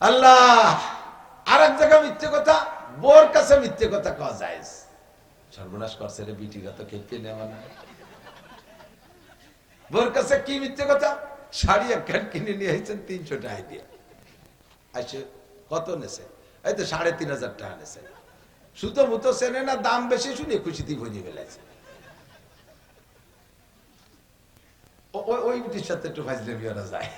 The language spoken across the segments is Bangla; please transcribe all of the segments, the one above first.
আল্লাহ আর এক জায়গায় মিথ্যে কথা, বোর কাছে মিথ্যে কথা সর্বনাশ করছে রে নেওয়া না। বোর কাছে কি মিথ্যে কথা? শাড়ি কিনে নিয়ে তিনশো টাকা দিয়ে। আসে কত নেছে? এই তো সাড়ে তিন হাজার টাকা নেছে। সুতো মুতো সেনে না, দাম বেশি শুনে খুশিতে ভরিয়ে ফেলেছে ওই বিটির সাথে একটু ফাজলে বিয়ারা যায়।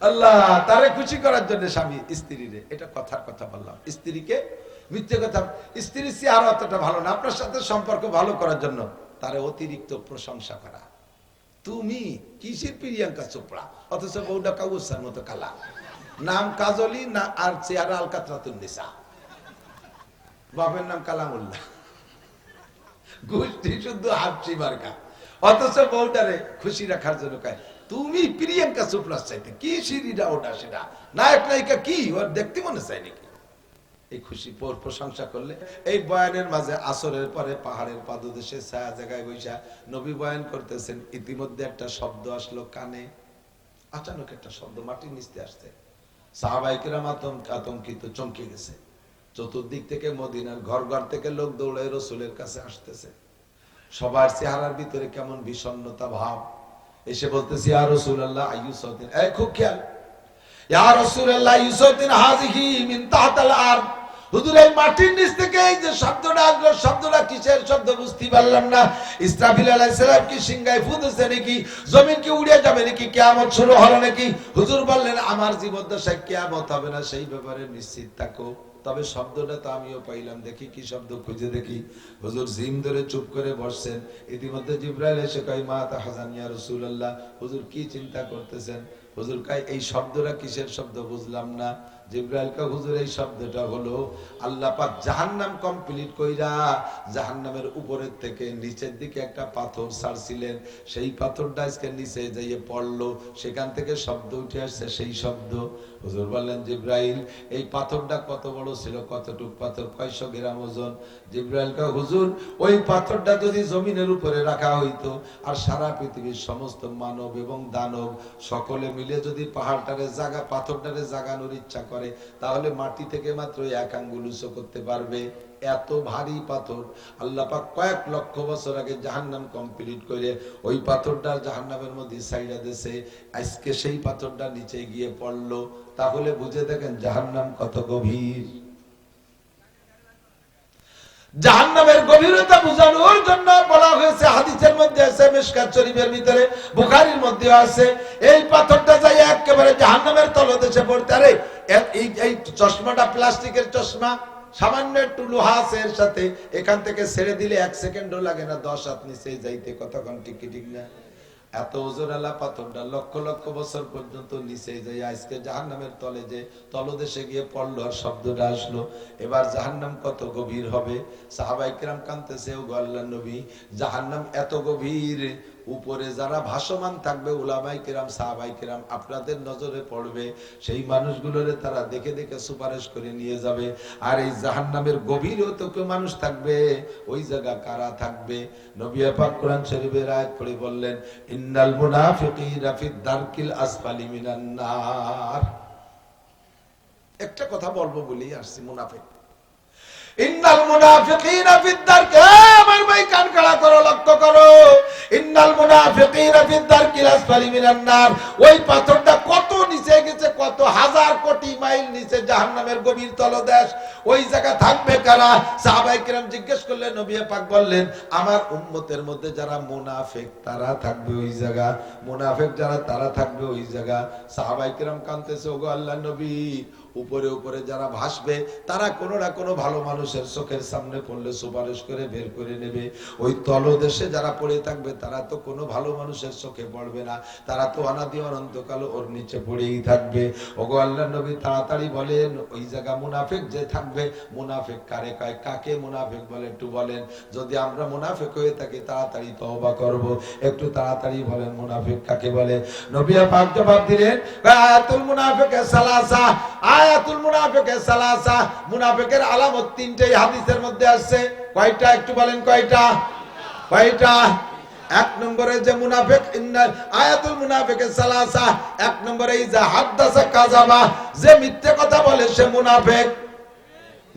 আল্লাহ, তারে খুশি করার জন্য স্বামী স্ত্রীরে এটা কথার কথা বললাম। স্ত্রীকে মিথ্যে কথা, স্ত্রীর চেহারা অতটা ভালো না। আপনার সাথে সম্পর্ক ভালো করার জন্য তারে অতিরিক্ত প্রশংসা করা। তুমি কিসের প্রিয়াঙ্কা চোপড়া? অথচ বউটা কাউসার মতো কালা। নাম কাজলি না আর চেহারা আলকাতরাতুন নিসা বাপের নাম কালামুল্লাহ। গোষ্ঠী শুধু হাফসি মার্কা অথচ বউটারে খুশি রাখার জন্য কয় তুমি প্রিয়াঙ্কা চোপড়ার চাইতে কি সিঁড়িটা ওটা সেটা? নায়ক, নায়িকা কি? ওর দেখতে মনে চাই নাকি? এই খুশি পর প্রশংসা করলে এই বয়ানের মাঝে আসরের পরে পাহাড়ের পাদদেশে ছায়া জায়গায় বৈশা নবী বয়ান করতেছেন, ইতিমধ্যে একটা শব্দ আসলো কানে। আচানক একটা শব্দ মাটির নিচতে আসছে। সাহাবাইকেরাম আতঙ্ক আতঙ্কিত চমকে গেছে। চতুর্দিক থেকে মদিনার ঘর ঘর থেকে লোক দৌড়ে রসুলের কাছে আসতেছে। সবার চেহারার ভিতরে কেমন বিষণ্ণতা ভাব। এসে বলতেছি আর রসুল আল্লাহ আয়ুসদ্দিন এই, খুব খেয়াল। ইয়া রাসূলুল্লাহ ইউসুদ্দিন হাযিহি মিন তাহতাল এই মাটির নিচ থেকে এই যে শব্দটা আসলো, শব্দটা কিসের শব্দ বুঝতে পারলাম না। ইসরাফিল আলাইহিস সালাম কি সিংহায় ফুটেছে নাকি? জমিন কি উড়ে যাবে নাকি? কিয়ামত শুরু হলো নাকি? হুজুর বললেন, আমার জীবদ্দশায় কিয়ামত হবে না, সেই ব্যাপারে নিশ্চিত থাকো। তবে শব্দটা তো আমিও পাইলাম। দেখি কি শব্দ খুঁজে দেখি। হুজুর জিম ধরে চুপ করে বসছেন। ইতিমধ্যে জিব্রাইল এসে কয়, মা তা হাজানিয়া রসুল আল্লাহ হুজুর কি চিন্তা করতেছেন? হুজুর কাই এই শব্দটা কিসের শব্দ বুঝলাম না। সেখান থেকে শব্দ উঠে আসছে সেই শব্দ। হুজুর বললেন, জিব্রাইল, এই পাথরটা কত বড় ছিল, কতটুক পাথর? কয়শো গ্রাম ওজন? জিব্রাইল কা হুজুর, ওই পাথরটা যদি জমিনের উপরে রাখা হইতো আর সারা পৃথিবীর সমস্ত মানব এবং দানব সকলে মিলে যদি পাহাড়টারে জাগা, পাথরটারে জাগানোর ইচ্ছা করে তাহলে মাটি থেকে মাত্র এক আঙ্গুল উঁচু করতে পারবে। এত ভারী পাথর। আল্লাহ পাক কয়েক লক্ষ বছর আগে জাহান্নাম কমপ্লিট করে ওই পাথরটা জাহান্নামের মধ্যে সাইডা দেশে আজকে সেই পাথরটা নিচে গিয়ে পড়ল। তাহলে বুঝে দেখেন জাহান্নাম কত গভীর। জাহান্নামের গভীরতা বোঝানোর জন্য বলা হয়েছে, হাদিসের মধ্যে আছে, মিশকাত শরীফের ভিতরে মধ্যে আছে। এই পাথরটা যাই একেবারে জাহান্নামের তলদেশে পড়তে, আরে এই এই চশমাটা প্লাস্টিকের চশমা, সামান্য একটু লোহা এর সাথে, এখান থেকে ছেড়ে দিলে এক সেকেন্ডও লাগে না, দশ হাত নিচে যাইতে, কতক্ষণ টিকি ঠিক না। এত ওজন আলা পাথরটা লক্ষ লক্ষ বছর পর্যন্ত নিচে যাই আজকে জাহান্নামের তলে যে তলদেশে গিয়ে পড়ল আর শব্দটা আসলো। এবার জাহান্নাম কত গভীর হবে? সাহাবাইকরাম কানতেছে ও আল্লাহ নবী, জাহান্নাম এত গভীর উপরে যারা ভাসমান থাকবে উলামাই কিরাম সাহাবাই কিরাম, আপনাদের নজরে পড়বে, সেই মানুষগুলোরে তারা দেখে দেখে সুপারিশ করে নিয়ে যাবে। আর এই জাহান্নামের গভীরেও কেউ মানুষ থাকবে। ওই জায়গা কারা থাকবে? পাক কোরআন শরীফের বললেন, ইন্নাল দারকিল আসফালি একটা কথা বলব বলেই আসছি, মুনাফিক। ইন্নাল মুনাফিকিনা আমার ভাই, কান খাড়া করো, লক্ষ্য করো। ইন্নাল মুনাফিকিনা দারকিল আসফালি মিনান নার। ওই পাথরটা কত নিচে গেছে, কত হাজার কোটি মাইল নিচে জাহান্নামের গভীর তলদেশ। ওই জায়গা থাকবে কারা? জিজ্ঞেস করলেন, নবী পাক বললেন, আমার উম্মতের মধ্যে যারা মুনাফিক, তারা থাকবে ওই জায়গা। মুনাফিক যারা, তারা থাকবে ওই জায়গা। সাহাবাই কিরাম কানতেছে ওগো আল্লাহ নবী উপরে উপরে যারা ভাসবে, তারা কোনো না কোনো ভালো মানুষের চোখের সামনে পড়লে সুপারিশ করে বের করে নেবে। ওই তলদেশে যারা পড়ে থাকবে, তারা তো কোনো ভালো মানুষের চোখে পড়বে না। তারা তো অনাদি অনন্তকাল ওর নিচে পড়েই থাকবে। ওগো আল্লাহ নবী তাড়াতাড়ি বলেন, ওই জায়গা মুনাফিক যে থাকবে, মুনাফিক কারে কয়? কাকে মুনাফিক বলে একটু বলেন। যদি আমরা মুনাফিক হয়ে থাকি, তাড়াতাড়ি তওবা করব। একটু তাড়াতাড়ি বলেন, মুনাফিক কাকে বলে? নবিয়া পাক জবাব দিলেন আয়াতুল মুনাফিকের সালাসা আয়াতুল মুনাফিকের সালাসা, মুনাফিকের আলামত তিনটেই হাদিসের মধ্যে আসছে। কয়টা একটু বলেন কয়টা? কয়টা? এক নম্বরে যে মুনাফিক আয়াতুল মুনাফিকের সালাসা, এক নম্বরে যে হাদ্দাসা কাজাবা যে মিথ্যে কথা বলে সে মুনাফিক।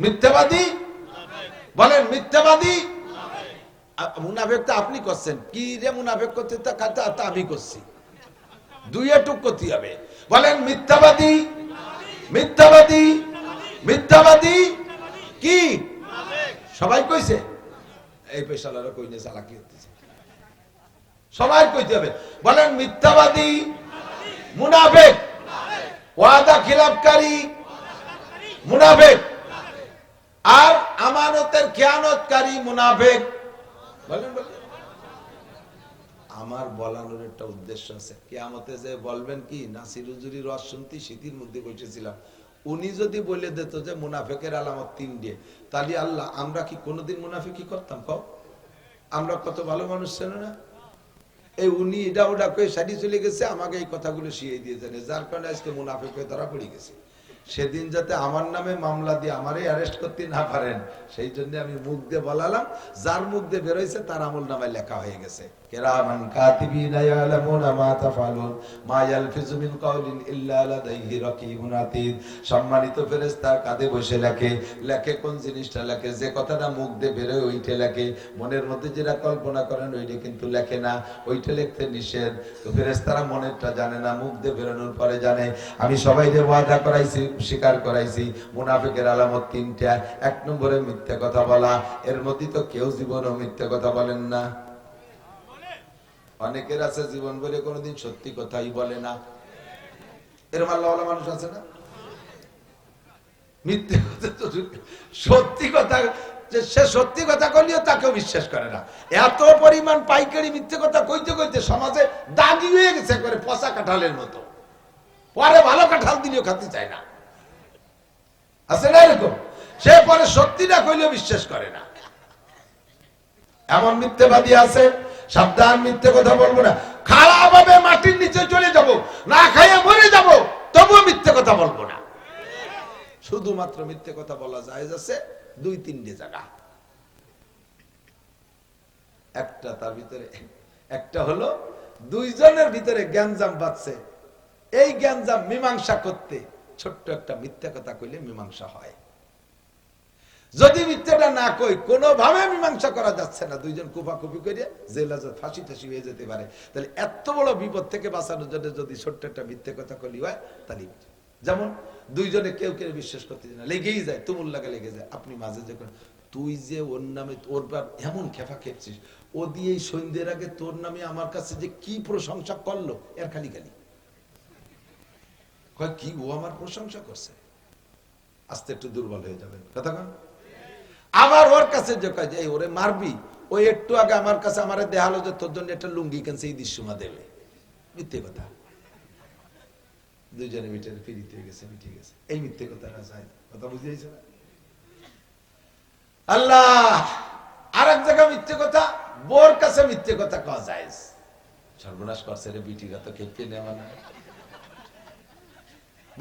মিথ্যাবাদী? বলেন, মিথ্যাবাদী? মুনাফেক তো আপনি করছেন। কি রে মুনাফেক করতে তা আমি করছি। দুই টুক করতে হবে। বলেন, মিথ্যাবাদী? মিথ্যাবাদী মিথ্যাবাদী? কি? সবাই কইছে? এই পেশালারা কই নিয়ে চালাকি সবাই কইতে হবে। বলেন, মিথ্যাবাদী, মুনাফেক, ওয়াদা খিলাফকারী, মুনাফেক। আর আমানতের খেয়ানতকারী মুনাফেক। বলেন বলেন। আমার বলানোর একটা উদ্দেশ্য আছে। কে কেয়ামতে যে বলবেন কি, নাসির হুজুরি রস শুনতি শীতির মধ্যে বসেছিলাম। উনি যদি বলে দিত যে মুনাফেকের আলামত তিন দিয়ে, তাহলে আল্লাহ, আমরা কি কোনোদিন মুনাফিকি করতাম? কও। আমরা কত ভালো মানুষ ছিল না? এই উনি এটা ওটা কয়ে সারি চলে গেছে, আমাকে এই কথাগুলো শিখিয়ে দিয়েছেন। যার কারণে আজকে মুনাফিক হয়ে ধরা পড়ে গেছে। সেদিন যাতে আমার নামে মামলা দিয়ে আমারই অ্যারেস্ট করতে না পারেন, সেই জন্য আমি মুখ দিয়ে বলালাম, যার মুখ দিয়ে বেরোইছে তার আমল নামায় লেখা হয়ে গেছে। মিন সম্মানিত কাঁধে বসে লেখে লেখে কোন জিনিসটা লেখে, যে কথাটা মুখ দিয়ে বেরোয় ওইটা লেখে, মনের মধ্যে যেটা কল্পনা করেন ওইটা কিন্তু লেখে না, ওইটা লিখতে নিষেধ। তো ফেরেশতারা মনেরটা জানে না, মুখ দিয়ে বেরোনোর পরে জানে। আমি সবাইকে ওয়াদা করাইছি স্বীকার করাইছি, মুনাফিকের আলামত তিনটা। এক নম্বরে মিথ্যে কথা বলা, এর মধ্যে তো কেউ জীবনও মিথ্যে কথা বলেন না। অনেকের আছে জীবন বলে কোনোদিন সত্যি কথাই বলে না। এরম আল্লাহ মানুষ আছে না? মিথ্যে সত্যি কথা সে সত্যি কথা তাকেও বিশ্বাস করে না। এত পরিমাণ পাইকারি মিথ্যে কথা কইতে কইতে সমাজে দাগি হয়ে গেছে পচা কাঁঠালের মতো। পরে ভালো কাঁঠাল দিলেও খাতে চায় না। আছে না এরকম? সে পরে সত্যিটা কইলেও বিশ্বাস করে না। এমন মিথ্যেবাদী আছে, সাবধান মিথ্যে কথা বলব না। খাড়া ভাবে মাটির নিচে চলে যাব, না খাইয়ে মরে যাব, তবুও মিথ্যে কথা বলব না। শুধুমাত্র মিথ্যে কথা বলা যায় আছে, দুই তিনটে জায়গা। একটা তার ভিতরে, একটা হলো দুইজনের ভিতরে জ্ঞানজাম বাঁচছে এই জ্ঞানজাম মীমাংসা করতে ছোট্ট একটা মিথ্যা কথা কইলে মীমাংসা হয়। যদি মিথ্যাটা না কই, কোনোভাবে মীমাংসা করা যাচ্ছে না। দুইজন কুপাকুপি করে জেলা ফাঁসি টাসি হয়ে যেতে পারে। তাহলে এত বড় বিপদ থেকে বাঁচানোর জন্য যদি ছোট্ট একটা মিথ্যে কথা কলি হয় তাহলে যেমন দুইজনে কেউ কেউ বিশ্বাস করতে না, লেগেই যায়, তুমুল লাগে লেগে যায়। আপনি মাঝে যখন, তুই যে ওর নামে ওর বাপ এমন খেপা খেপছিস, ও দিয়ে সন্ধ্যের আগে তোর নামে আমার কাছে যে কি প্রশংসা করল, এর খালি খালি। কয়, কি ও আমার প্রশংসা করছে? আস্তে একটু দুর্বল হয়ে যাবেন। কথা কন। আবার ওর কাছে যে যে, এই ওরে মারবি? ওই একটু আগে আমার কাছে আমার দেখাল যে তোর জন্য একটা লুঙ্গি কেনছে এই দৃশ্যমা দেবে। মিথ্যে কথা। দুইজনে মিটারে ফিরিতে গেছে, মিটে গেছে। এই মিথ্যে কথাটা যায়। কথা বুঝিয়েছে না? আল্লাহ! আর এক জায়গায় মিথ্যে কথা, বোর কাছে মিথ্যে কথা কওয়া যায়। সর্বনাশ করছে রে, বিটিরা তো খেতে নেওয়া না।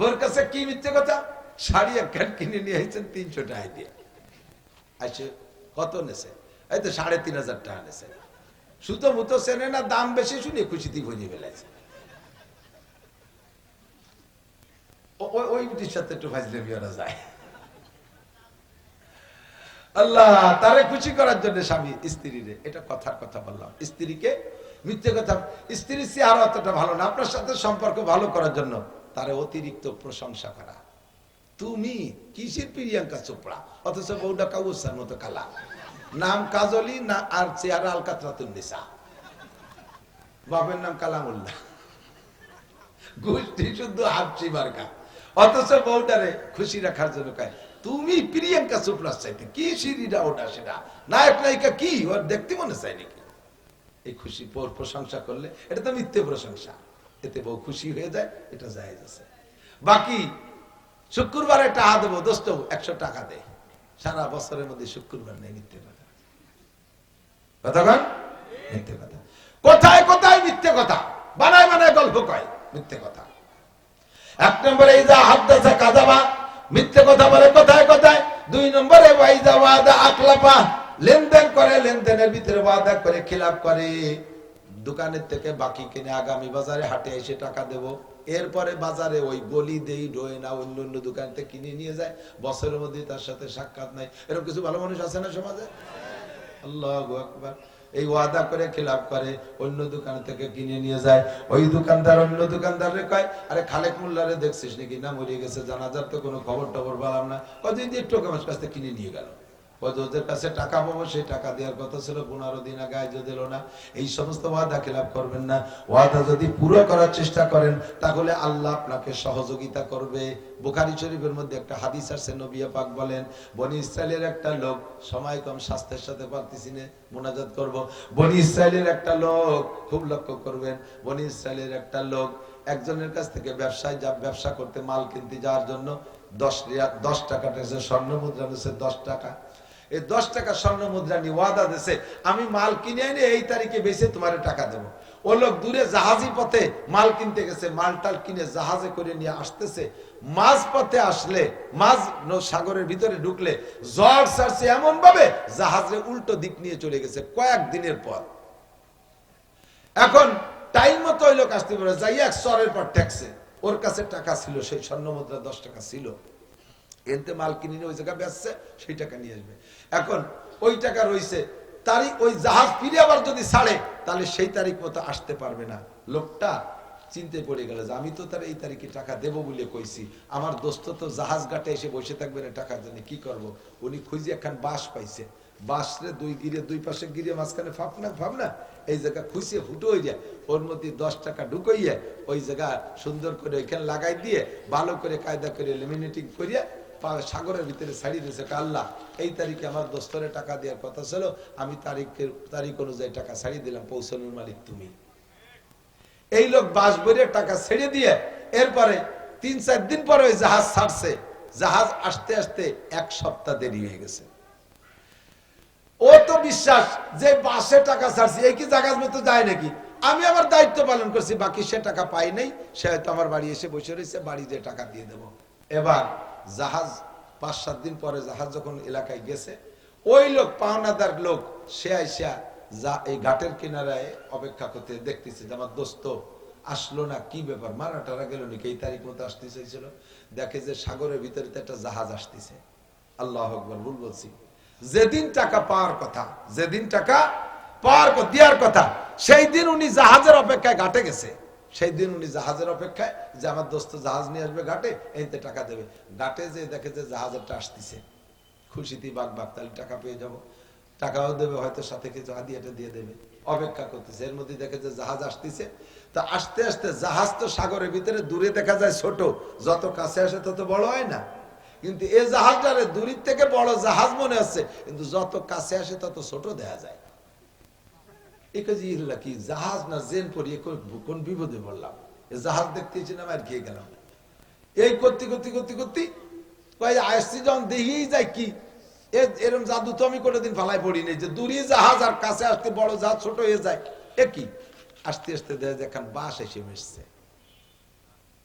বোর কাছে কি মিথ্যে কথা? শাড়ি একখান কিনে নিয়ে এসেছেন তিনশো টাকা দিয়ে। আসে কত নেছে? এই তো সাড়ে তিন হাজার টাকা নেছে। সুতো মুতো সেনে না, দাম বেশি শুনে খুশিতে ভরিয়ে ফেলেছে স্ত্রীরে এটা কথার কথা বললাম। স্ত্রীকে মিথ্যে কথা, স্ত্রীর চেহারা অতটা ভালো না। আপনার সাথে সম্পর্ক ভালো করার জন্য তারে অতিরিক্ত প্রশংসা করা। তুমি কিসের প্রিয়াঙ্কা চোপড়া? অথচ বউটা কাউসার মতো কালা। নাম কাজলি না আর চেহারা আলকাতরাতুন নিসা বাপের নাম কালামুল্লাহ। গোষ্ঠী শুদ্ধ হাফসি মার্কা অথচ বউটারে খুশি রাখার জন্য কয়, তুমি প্রিয়াঙ্কা চোপড়ার চাইতে কি সিঁড়িটা ওটা সেটা? নায়ক, নায়িকা কি? ওর দেখতে মনে চাই নাকি? এই খুশি পর- প্রশংসা করলে, এটা তো মিথ্যে প্রশংসা। এতে বউ খুশি হয়ে যায়, এটা যায় আছে। বাকি শুক্রবারে টাকা দেবো, দোস্ত, একশো টাকা দে। সারা বছরের মধ্যে শুক্রবার নেই, মিথ্যে কথা। কথা মিথ্যে কথা। কোথায় কোথায় মিথ্যে কথা? বানায় বানায় গল্প কয়, মিথ্যে কথা। এক নম্বরে এই যা হাদ্দাসা কাজাবা মিথ্যে কথা বলে কোথায় কোথায়? দুই নম্বরে ওয়াইজা ওয়াদা আকলাপা লেনদেন করে, লেনদেনের ভিতরে ওয়াদা করে খিলাপ করে। দোকানের থেকে বাকি কিনে আগামী বাজারে হাটে এসে টাকা দেব। এরপরে বাজারে ওই গলি দেই, ডোয়ে না, অন্য অন্য দোকান থেকে কিনে নিয়ে যায়। বছরের মধ্যে তার সাথে সাক্ষাৎ নাই। এরকম কিছু ভালো মানুষ আছে না সমাজে? আল্লাহ আকবার। এই ওয়াদা করে খিলাফ করে, অন্য দোকান থেকে কিনে নিয়ে যায়। ওই দোকানদার অন্য দোকানদারে কয়, আরে খালেক মোল্লারে দেখছিস নাকি? না মরিয়ে গেছে। জানাজার তো কোনো খবর টবর পেলাম না। কদিন দিয়ে একটু আমার কাছ থেকে কিনে নিয়ে গেল। ওদের কাছে টাকা পাবো, সেই টাকা দেওয়ার কথা ছিল, পনেরো দিন আগে আজ দিল না। এই সমস্ত ওয়াদা খেলাপ করবেন না। ওয়াদা যদি পুরো করার চেষ্টা করেন, তাহলে আল্লাহ আপনাকে সহযোগিতা করবে। বুখারি শরীফের মধ্যে একটা হাদিস আছে নবিয়া পাক বলেন, বনি ইসরায়েলের একটা লোক, সময় কম, স্বাস্থ্যের সাথে পারতেছি না, মোনাজাত করব। বনি ইসরায়েলের একটা লোক, খুব লক্ষ্য করবেন, বনি ইসরায়েলের একটা লোক, একজনের কাছ থেকে ব্যবসায় যা ব্যবসা করতে মাল কিনতে যাওয়ার জন্য দশ দশ এসে স্বর্ণ মুদ্রা দশ টাকা। এই দশ টাকা স্বর্ণ মুদ্রা নিয়ে ওয়াদা দিছে, আমি মাল কিনে এনে এই তারিখে বেশি তোমার টাকা দেবো। ও লোক দূরে জাহাজি পথে মাল কিনতে গেছে, মাল টাল কিনে জাহাজে করে নিয়ে আসতেছে। মাঝ পথে আসলে, মাঝ সাগরের ভিতরে ঢুকলে ঝড় সারছে এমন ভাবে জাহাজে উল্টো দিক নিয়ে চলে গেছে কয়েক দিনের পর। এখন টাইম মতো ওই লোক আসতে পারে যাই এক সরের পর ট্যাক্সে ওর কাছে টাকা ছিল, সেই স্বর্ণ মুদ্রা দশ টাকা ছিল। এনতে মাল কিনে নিয়ে ওই জায়গা বেচছে, সেই টাকা নিয়ে আসবে। এখন ওই টাকা রয়েছে তারিখ ওই জাহাজ ফিরে আবার যদি ছাড়ে, তাহলে সেই তারিখ মতো আসতে পারবে না। লোকটা চিনতে পড়ে গেল যে, আমি তো তার এই তারিখে টাকা দেব বলে কইছি। আমার দোস্ত তো জাহাজ ঘাটে এসে বসে থাকবে না টাকার জন্য কি করব। উনি খুঁজে একখান বাস পাইছে। বাসরে দুই গিরে, দুই পাশে গিরে মাঝখানে ফাপনা ফাপনা, এই জায়গা খুঁজে ফুটো হয়ে যায় ওর মধ্যে দশ টাকা ঢুকাইয়া, ওই জায়গা সুন্দর করে ওইখানে লাগাই দিয়ে, ভালো করে কায়দা করে লেমিনেটিং করিয়া সাগরের ভিতরে ছাড়িয়ে দিয়েছে আল্লাহ, এই তারিখে আমার দোস্তরে টাকা দেওয়ার কথা ছিল, আমি তারিখের, তারিখ অনুযায়ী টাকা ছাড়িয়ে দিলাম, পৌঁছানোর মালিক তুমি। এই লোক বাস ভরে টাকা ছেড়ে দিয়ে, এরপরে তিন চার দিন পরে ওই জাহাজ ছাড়ছে। জাহাজ আসতে আসতে এক সপ্তাহ দেরি হয়ে গেছে। ও তো বিশ্বাস যে বাসে টাকা ছাড়ছি এই কি জাহাজ মতো যায় নাকি? আমি আমার দায়িত্ব পালন করছি, বাকি সে টাকা পাই নাই, সে হয়তো আমার বাড়ি এসে বসে রয়েছে, বাড়ি যে টাকা দিয়ে দেবো। এবার জাহাজ, পাঁচ, সাত দিন পরে জাহাজ যখন এলাকায় গেছে, ওই লোক, পাওনাদার লোক, সে আইসা যা এই ঘাটের কিনারায় অপেক্ষা করতে দেখতেছে যে আমার দোস্ত আসলো না, কি ব্যাপার? মারা টারা গেল নাকি? এই তারিখ মতো আসতে চাইছিল। দেখে যে সাগরের ভিতরে একটা জাহাজ আসতেছে। আল্লাহ আকবর, ভুল বলছি। যেদিন টাকা পাওয়ার কথা, যেদিন টাকা পাওয়ার দেওয়ার কথা, সেই দিন উনি জাহাজের অপেক্ষায় ঘাটে গেছে। সেই দিন উনি জাহাজের অপেক্ষায় যে আমার দোস্ত জাহাজ নিয়ে আসবে ঘাটে এইতে টাকা দেবে। ঘাটে যে দেখে যে জাহাজেরটা আসতেছে। খুশিতে বাঘ বাঘ তাহলে টাকা পেয়ে যাব। টাকাও দেবে, হয়তো সাথে কিছু হাদিয়াটা দিয়ে দেবে। অপেক্ষা করতেছে। এর মধ্যে দেখে যে জাহাজ আসতেছে। তা আস্তে আস্তে জাহাজ তো সাগরের ভিতরে দূরে দেখা যায় ছোট। যত কাছে আসে তত বড় হয় না। কিন্তু এই জাহাজটারে দূরের থেকে বড় জাহাজ মনে হচ্ছে। কিন্তু যত কাছে আসে তত ছোট দেখা যায়। এই কাজে কি, জাহাজ না জেন কোন- বিপদে পড়লাম। এ জাহাজ আর গিয়ে গেলাম। এই করতে করতে করতে করতে আসছি যখন দেখেই যায় কি এরম জাদু তো আমি কোনোদিন ফালাই পড়ি নাই যে দূরে জাহাজ আর কাছে আসতে বড় জাহাজ ছোট হয়ে যায়। এ কি? আসতে আসতে দেখা যায় এখন বাস এসে মিশছে।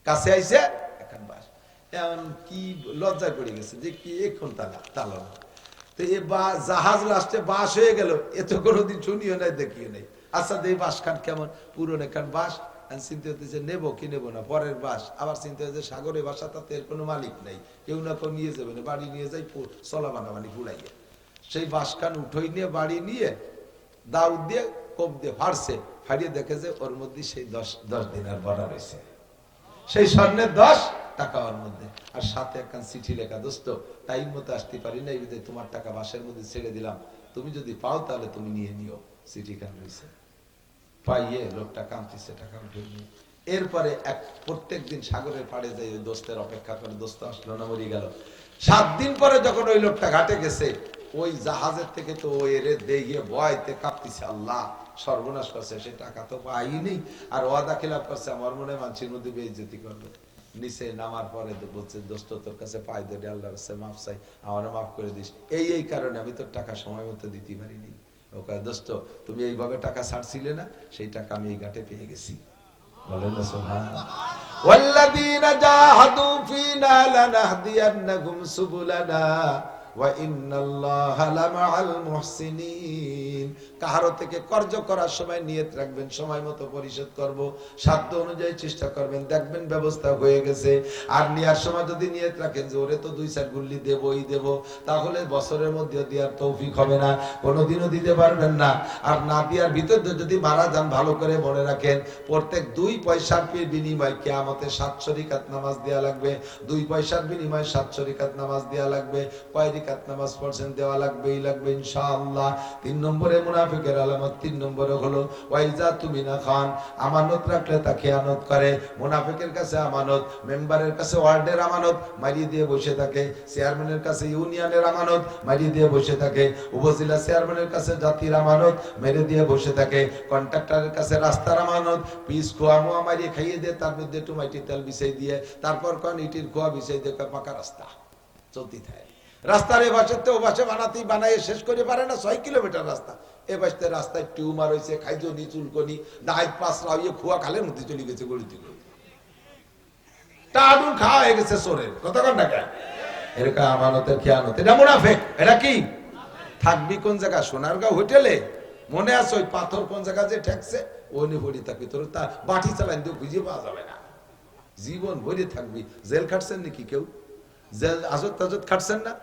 কাছে আইছে এখন বাস এমন কি লজ্জায় পড়ে গেছে যে কি এখন তালা তালা জাহাজ লাস্টে বাস হয়ে গেল। এ তো কোনোদিন শুনিও নাই, দেখিও নাই। আচ্ছা দেই বাস খান কেমন? পুরনো এখান বাস। চিন্তা হতেছে নেব কি নেব না, পরের বাস। আবার চিন্তা হচ্ছে সাগরে বাসা তাতে এর কোনো মালিক নাই। কেউ না কেউ নিয়ে যাবে না, বাড়ি নিয়ে যাই চলা বানাবানি ফুলাইয়ে সেই বাস খান উঠোই নিয়ে, বাড়ি নিয়ে, দাউদ দিয়ে কোপ দিয়ে ফাড়ছে। ফাড়িয়ে দেখে যে ওর মধ্যে সেই দশ দশ দিনের বড়া রয়েছে। সেই স্বর্ণের দশ টাকা ওর মধ্যে। আর সাথে একখান চিঠি লেখা, দোস্ত, টাইম মতো আসতে পারি না এই তোমার টাকা বাসের মধ্যে ছেড়ে দিলাম। তুমি যদি পাও তাহলে তুমি নিয়ে নিও। চিঠি খান রয়েছে। পাইয়ে লোকটা কামতিছে টাকা উঠে নিয়ে। এরপরে এক, প্রত্যেক দিন সাগরের পাড়ে যাই, ওই দোস্তের অপেক্ষা করে, দোস্ত, আসলো না, মরি গেল। সাত দিন পরে যখন ওই লোকটা ঘাটে গেছে, ওই জাহাজের থেকে তো ওই এরে দিয়ে বয়তে কাঁপতিছে, আল্লাহ, সর্বনাশ করছে, সে টাকা তো পাইনি। আর ওয়াদা খিলাপ করছে, আমার মনে হয় মানুষের মধ্যে বেইজ্জতি করবে। নিচে নামার পরে তো বলছে দোস্ত তোর কাছে পাই ধরে আল্লাহর কাছে মাফ চাই আমার মাফ করে দিস এই এই কারণে আমি তোর টাকা সময় মতো দিতে পারিনি ও কয় দোস্ত তুমি এইভাবে টাকা ছাড়ছিলে না সেই টাকা আমি এই ঘাটে পেয়ে গেছি বলেন না সুবহানাল্লাহ। والذين جاهدوا فينا لنهدينهم سبلنا وإن الله لمع المحسنين কাহারো থেকে কর্য করার সময় নিয়ত রাখবেন, সময় মতো পরিশোধ করব, সাধ্য অনুযায়ী চেষ্টা করবেন, দেখবেন ব্যবস্থা হয়ে গেছে। আর নেওয়ার সময় যদি নিয়ত রাখেন যে ওরে তো দুই চার গুল্লি দেবই দেব, তাহলে বছরের মধ্যে দেওয়ার তৌফিক হবে না, কোনোদিনও দিতে পারবেন না। আর না দেওয়ার ভিতর যদি মারা যান, ভালো করে মনে রাখেন, প্রত্যেক দুই পয়সার বিনিময় কেয়ামতে সাতশো রিকাত নামাজ দেওয়া লাগবে, দুই পয়সার বিনিময়ে সাতশো রিকাত নামাজ দেওয়া লাগবে, কয় রিকাত নামাজ পড়ছেন দেওয়া লাগবেই লাগবে ইনশাআল্লাহ। তিন নম্বরে মুনাফিকের আলামত তিন নম্বরে হলো, ওয়াইজা তুমি না খান, আমানত রাখলে তা খেয়ানত করে। মুনাফিকের কাছে আমানত, মেম্বারের কাছে ওয়ার্ডের আমানত মারিয়ে দিয়ে বসে থাকে। চেয়ারম্যানের কাছে ইউনিয়নের আমানত মারিয়ে দিয়ে বসে থাকে। উপজেলা চেয়ারম্যানের কাছে জাতির আমানত, মেরে দিয়ে বসে থাকে। কন্ট্রাক্টরের কাছে রাস্তার আমানত, পিস খোয়া মোয়া মারিয়ে খাইয়ে দিয়ে তার মধ্যে একটু মাটি তেল বিছাই দিয়ে, তারপর কন ইটির খোয়া বিছাই দিয়ে পাকা রাস্তা। চলতি থাকে। রাস্তার এ পাশে তো ও পাশে বানাতেই বানাই শেষ করে পারে না ছয় কিলোমিটার রাস্তা। এ পাশে রাস্তায় টিউমার হয়েছে, খাইজো নি চুলকনি দাঁত পাঁচরা হইয়ে খুয়া খালের মধ্যে চলে গেছে গড়িতে গড়িতে টাডুন খাওয়া হয়ে গেছে সোরের কথা কন না এরকম আমানতের খেয়ানত। এটা মুনাফেক। এটা কি? থাকবি কোন জায়গা? সোনারগাঁও হোটেলে? মনে আছে ওই পাথর কোন জায়গা যে ঠেকছে? ওনি ভরি থাকবি। তোর তা বাটি চালান দিয়ে খুঁজে পাওয়া যাবে না। জীবন ভরে থাকবি। জেল খাটছেন নাকি কেউ? জেল আজত তাজত খাটছেন না?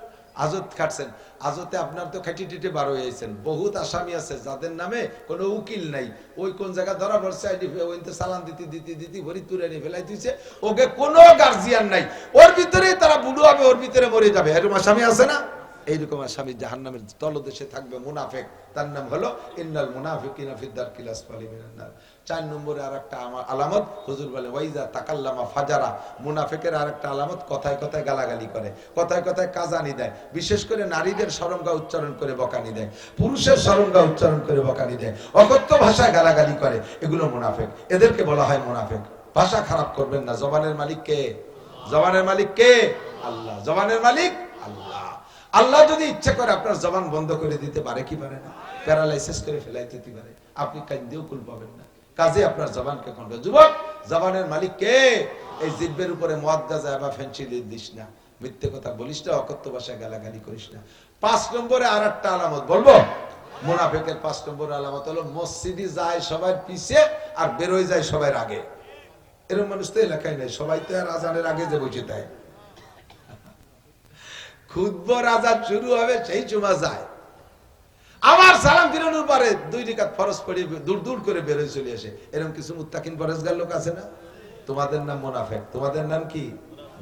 আজত খাটছেন আজতে আপনার তো খাটি টিটে বার হয়েছেন বহুত আসামি আছে, যাদের নামে কোনো উকিল নাই। ওই কোন জায়গা ধরা পড়ছে, আইডি ওই তো চালান দিতে দিতে দিতে ভরি তুলে নিয়ে ফেলাই দিচ্ছে ওকে কোনো গার্জিয়ান নাই। ওর ভিতরে তারা বুড়ো হবে, ওর ভিতরে মরে যাবে। এরকম আসামি আছে না? এইরকম আসামি জাহান্নামের তলদেশে থাকবে মুনাফেক। তার নাম হলো, ইন্নাল মুনাফিকিনা ফিদ্দার কিলাস পালিমিনার নার। চার নম্বরে আর একটা আলামত। হুজুর বলে, ওয়াইজা তাকাল্লামা ফাজারা। মুনাফেকের আর একটা আলামত কথায় কথায় গালাগালি করে, কথায় কথায় কাজানি দেয়। বিশেষ করে নারীদের সরঙ্গা উচ্চারণ করে বকানি দেয়, পুরুষের সরঙ্গা উচ্চারণ করে বকানি দেয়, অকথ্য ভাষায় গালাগালি করে। এগুলো মুনাফেক। এদেরকে বলা হয় মুনাফেক। ভাষা খারাপ করবেন না। জবানের মালিক কে? জবানের মালিক কে? আল্লাহ। জবানের মালিক আল্লাহ। আল্লাহ যদি ইচ্ছা করে আপনার জবান বন্ধ করে দিতে পারে, কি পারে না? প্যারালাইসিস করে ফেলাই দিতে পারে। আপনি কান্দিও কুল পাবেন না। কাজে আপনার জবানকে কন্ট্রোল যুবক, জবানের মালিক কে? এই জিব্বের উপরে মদ গাজা বা ফেন্সিল দিস না। মিথ্যে কথা বলিস না, অকথ্য ভাষায় গালাগালি করিস না। পাঁচ নম্বরে আর একটা আলামত বলব। মুনাফেকের পাঁচ নম্বর আলামত হলো, মসজিদে যায় সবাই পিছে আর বেরোয় যায় সবার আগে এরকম মানুষ তো এলাকায় নেই, সবাই তো আর আজানের আগে যে বসে দেয় খুদ্ব রাজা শুরু হবে, সেই চুমা যায়। আমার সালাম ফিরানোর পরে দুই রেখাত ফরজ পড়ে দূর দূর করে বেরোয় চলে আসে। এরকম কিছু মুত্তাকিন পরেশগার লোক আছে না? তোমাদের নাম মোনাফেক। তোমাদের নাম কি?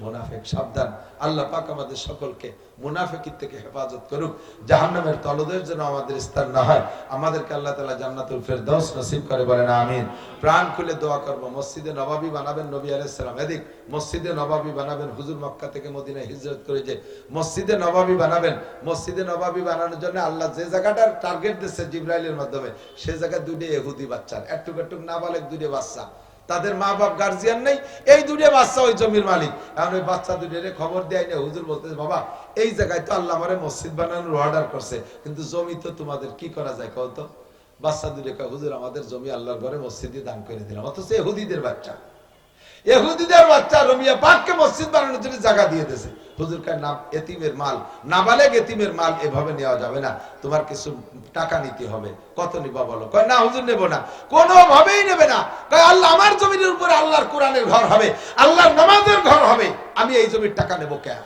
মোনাফেক, সাবধান। আল্লাহ পাক আমাদের সকলকে মুনাফেকির থেকে হেফাজত করুক। জাহান্নামের তলদের যেন আমাদের স্থান না হয়। আমাদেরকে আল্লাহ তাআলা জান্নাতুল ফেরদৌস নসিব করে, বলেন আমিন। প্রাণ খুলে দোয়া করব। মসজিদে নবাবী বানাবেন নবী আলাইহিস সালাম। এদিক, মসজিদে নবাবী বানাবেন হুজুর মক্কা থেকে মদিনায় হিজরত করে যে মসজিদে নবাবী বানাবেন, মসজিদে নবাবী বানানোর জন্য আল্লাহ যে জায়গাটার টার্গেট দিচ্ছে জিব্রাইলের মাধ্যমে, সে জায়গায় দুটি এহুদি বাচ্চার একটুক একটুক নাবালেক দুটো বাচ্চা। তাদের মা বাপ গার্জিয়ান নেই। এই দুটো বাচ্চা ওই জমির মালিক। এখন ওই বাচ্চা দুটোর খবর দেয় না হুজুর বলতেছে, বাবা, এই জায়গায় তো আল্লাহ আমারে মসজিদ বানানোর অর্ডার করছে, কিন্তু জমি তো তোমাদের কি করা যায় কত বাচ্চা দুটো হুজুর, আমাদের জমি আল্লাহর ঘরে মসজিদে দান করে দিলাম। অথচ হুদিদের বাচ্চা। এহুদিদের বাচ্চা রমিয়া পাককে মসজিদ বানানোর জন্য জায়গা দিয়ে দিয়েছে। হুজুর কার নাম? এতিমের মাল। নাবালেগ এতিমের মাল এভাবে নেওয়া যাবে না। তোমার কিছু টাকা নিতে হবে। কত নিবা বলো? কয়, না হুজুর, নেব না। কোনোভাবেই নেবে না। কয়, আল্লাহ আমার জমির উপরে আল্লাহর কোরআনের ঘর হবে। আল্লাহর নামাজের ঘর হবে। আমি এই জমির টাকা নেব কেন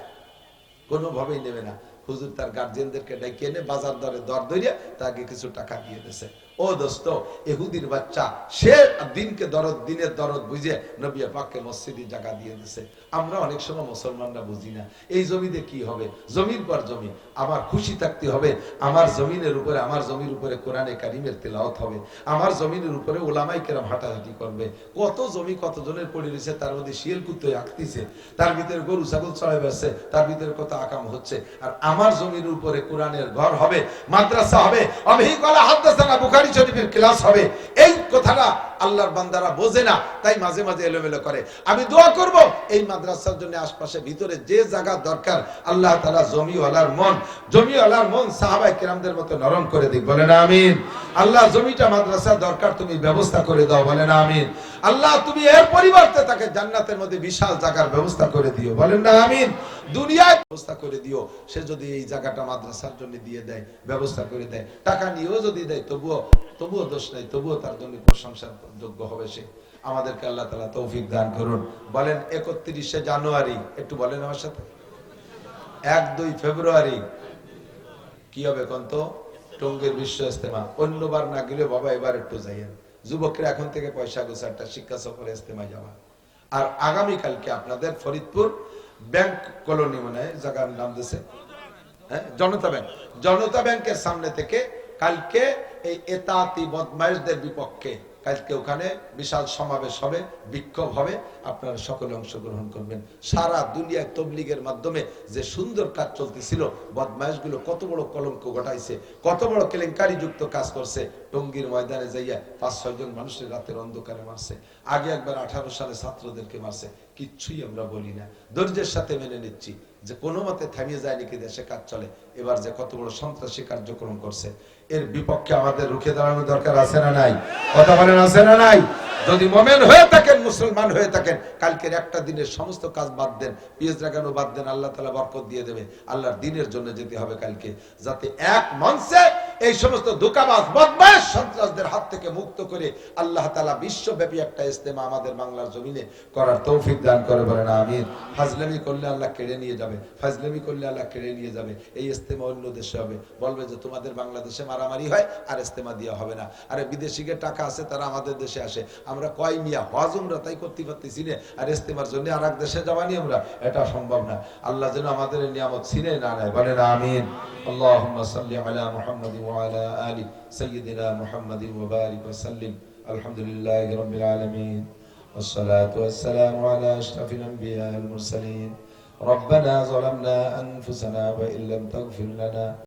কোনোভাবেই নেবে না। হুজুর তার গার্জিয়ানদেরকে ডেকে এনে বাজার দরে দর ধরিয়ে তাকে কিছু টাকা দিয়ে দিয়েছে। ও দোস্ত, এহুদির বাচ্চা, সে দিনকে দরদ, দিনের দরদ বুঝে নবিয়া পাককে মসজিদে জায়গা দিয়ে দিছে। আমরা অনেক সময় মুসলমানরা বুঝি না, এই জমিতে কি হবে? জমির পর জমি, আমার খুশি থাকতে হবে, আমার জমিনের উপরে, আমার জমির উপরে কোরআনে কারিমের তেলাওয়াত হবে, আমার জমিনের উপরে ওলামাই কেরাম হাঁটাহাঁটি করবে। কত জমি কত জনের পড়ে রয়েছে, তার মধ্যে শিয়াল কুত্তে আঁকতিছে, তার ভিতরে গরু, ছাগল, চড়াই বেড়ছে তার ভিতরে কত আকাম হচ্ছে, আর আমার জমির উপরে কোরআনের ঘর হবে, মাদ্রাসা হবে অবহি কলা হাদ্দাসানা বুখারী শরীফের ক্লাস হবে, এই কথাটা আল্লাহর বান্দারা বোঝে না, তাই মাঝে মাঝে এলোমেলো করে। আমি দোয়া করব, এই মাদ্রাসার জন্য আশপাশে ভিতরে যে জায়গা দরকার, আল্লাহ তালা জমিওয়ালার মন জমিওয়ালার মন সাহাবাই কিরামদের মতো নরম করে দিক। বলে না আমিন। আল্লাহ জমিটা মাদ্রাসা দরকার, তুমি ব্যবস্থা করে দাও। বলে না আমিন। আল্লাহ তুমি এর পরিবর্তে তাকে জান্নাতের মধ্যে বিশাল জায়গার ব্যবস্থা করে দিও। বলেন না আমিন। দুনিয়ায় ব্যবস্থা করে দিও। সে যদি এই জায়গাটা মাদ্রাসার জন্য দিয়ে দেয়, ব্যবস্থা করে দেয়। টাকা নিয়েও যদি দেয়, তবুও তবুও দোষ নেই, তবুও তার জন্য প্রশংসার যোগ্য হবে সে। আমাদেরকে আল্লাহ তালা তৌফিক দান করুন। বলেন, একত্রিশে জানুয়ারি, একটু বলেন আমার সাথে। এক, দুই ফেব্রুয়ারি। কি হবে কোন তো? টঙ্গের বিশ্ব ইস্তেমা অন্যবার না গেলে বাবা এবার একটু যাইয়েন। যুবকরা এখন থেকে পয়সা গোছা একটা শিক্ষা সফরে ইস্তেমা যাওয়া। আর আগামীকালকে আপনাদের ফরিদপুর ব্যাংক কলোনি মনে হয় জায়গার নাম দিছে। হ্যাঁ? জনতা ব্যাংক। জনতা ব্যাংকের সামনে থেকে কালকে এই এতাতি বদমাইশদের বিপক্ষে কালকে ওখানে বিশাল সমাবেশ হবে, বিক্ষোভ হবে। আপনারা সকলে অংশগ্রহণ করবেন। সারা দুনিয়ায় তবলিগের মাধ্যমে যে সুন্দর কাজ চলতেছিল বদমাইশগুলো কত বড় কলঙ্ক ঘটাইছে, কত বড় কেলেঙ্কারি যুক্ত কাজ করছে। টঙ্গীর ময়দানে যাইয়া পাঁচ ছয় জন মানুষের রাতের অন্ধকারে মারছে। আগে একবার আঠারো সালে ছাত্রদেরকে মারছে। কিচ্ছুই আমরা বলি না। ধৈর্যের সাথে মেনে নিচ্ছি যে কোনো মতে থামিয়ে যায় নাকি দেশে কাজ চলে। এবার যে কত বড় সন্ত্রাসী কার্যক্রম করছে, এর বিপক্ষে আমাদের রুখে দাঁড়ানো দরকার আছে না নাই? কথা বলেন, আছে না নাই? যদি মোমেন হয়ে থাকেন, মুসলমান হয়ে থাকেন, কালকের একটা দিনের সমস্ত কাজ বাদ দেন পিএস লাগানো বাদ দেন, আল্লাহ তালা বরকত দিয়ে দেবে। আল্লাহর দিনের জন্য যেতে হবে কালকে, যাতে এক মঞ্চে এই সমস্ত ধোকাবাজ বদমাস সন্ত্রাসদের হাত থেকে মুক্ত করে আল্লাহ তালা বিশ্বব্যাপী একটা ইস্তেমা আমাদের বাংলার জমিনে করার তৌফিক দান করে বলেন আমি ফাজলামি করলে আল্লাহ কেড়ে নিয়ে যাবে, ফাজলামি করলে আল্লাহ কেড়ে নিয়ে যাবে, এই ইস্তেমা অন্য দেশে হবে। বলবে যে তোমাদের বাংলাদেশে মারামারি হয়, আর ইস্তেমা দেওয়া হবে না। আর বিদেশিকে টাকা আছে, তারা আমাদের দেশে আসে। আমরা কয় মিয়া হজমরা তাই করতে পারতেছি চিনে আর ইস্তেমার জন্য আর এক দেশে যাওয়া নিয়ে আমরা, এটা সম্ভব না। আল্লাহ যেন আমাদের নিয়ামত ছিনে না নেয়। বলেন, আমিন। আল্লাহ সাল্লি আলা وعلى آل سيدنا محمد وبارك وسلم. الحمد لله رب العالمين والصلاة والسلام على أشرف الأنبياء المرسلين ربنا ظلمنا أنفسنا وإن لم تغفر لنا